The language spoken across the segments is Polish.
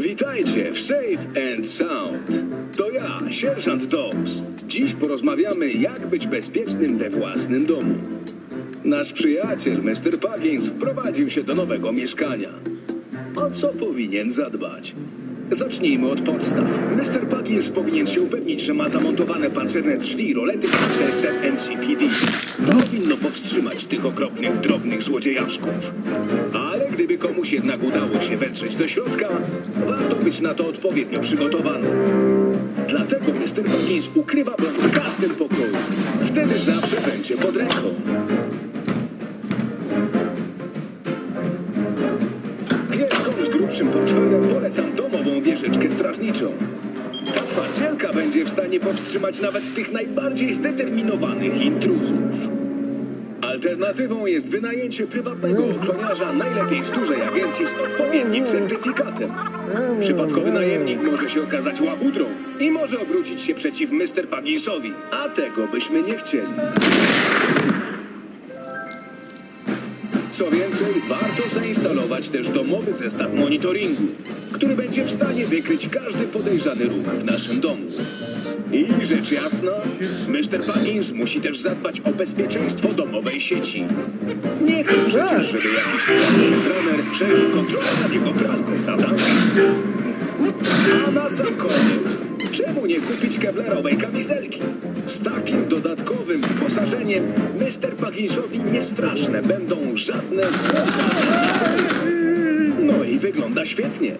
Witajcie w Safe and Sound. To ja, sierżant Dawes. Dziś porozmawiamy, jak być bezpiecznym we własnym domu. Nasz przyjaciel, Mr. Puggins, wprowadził się do nowego mieszkania. O co powinien zadbać? Zacznijmy od podstaw. Mr. Puggins powinien się upewnić, że ma zamontowane pancerne drzwi rolety z testem NCPD. To powinno powstrzymać tych okropnych, drobnych złodziejaszków. Ale gdyby komuś jednak udało się wetrzeć do środka, warto być na to odpowiednio przygotowanym. Dlatego Mr. Puggins ukrywa broń w każdym pokoju. Wtedy zawsze będzie pod ręką. Grubszym portfelem polecam domową wieżyczkę strażniczą. Ta twardzielka będzie w stanie powstrzymać nawet tych najbardziej zdeterminowanych intruzów. Alternatywą jest wynajęcie prywatnego ochroniarza najlepiej w dużej agencji z odpowiednim certyfikatem. Przypadkowy najemnik może się okazać łabudrą i może obrócić się przeciw Mr. Pugginsowi, a tego byśmy nie chcieli. Co więcej, warto zainstalować też domowy zestaw monitoringu, który będzie w stanie wykryć każdy podejrzany ruch w naszym domu. I rzecz jasna, Mr. Puggins musi też zadbać o bezpieczeństwo domowej sieci. Nie chcę przecież, żeby jakiś trener przejął kontrolę nad jego pralką, prawda? A na sam koniec, czemu nie kupić kevlarowej kamizelki? Z takim dodatkowym wyposażeniem Mr. Pugginsowi niestraszne będą żadne. No i wygląda świetnie.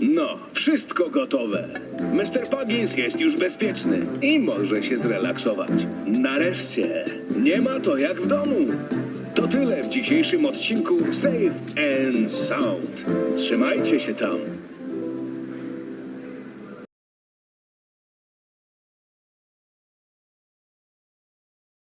No, wszystko gotowe. Mr. Puggins jest już bezpieczny i może się zrelaksować. Nareszcie, nie ma to jak w domu. To tyle w dzisiejszym odcinku Save and Sound. Trzymajcie się tam.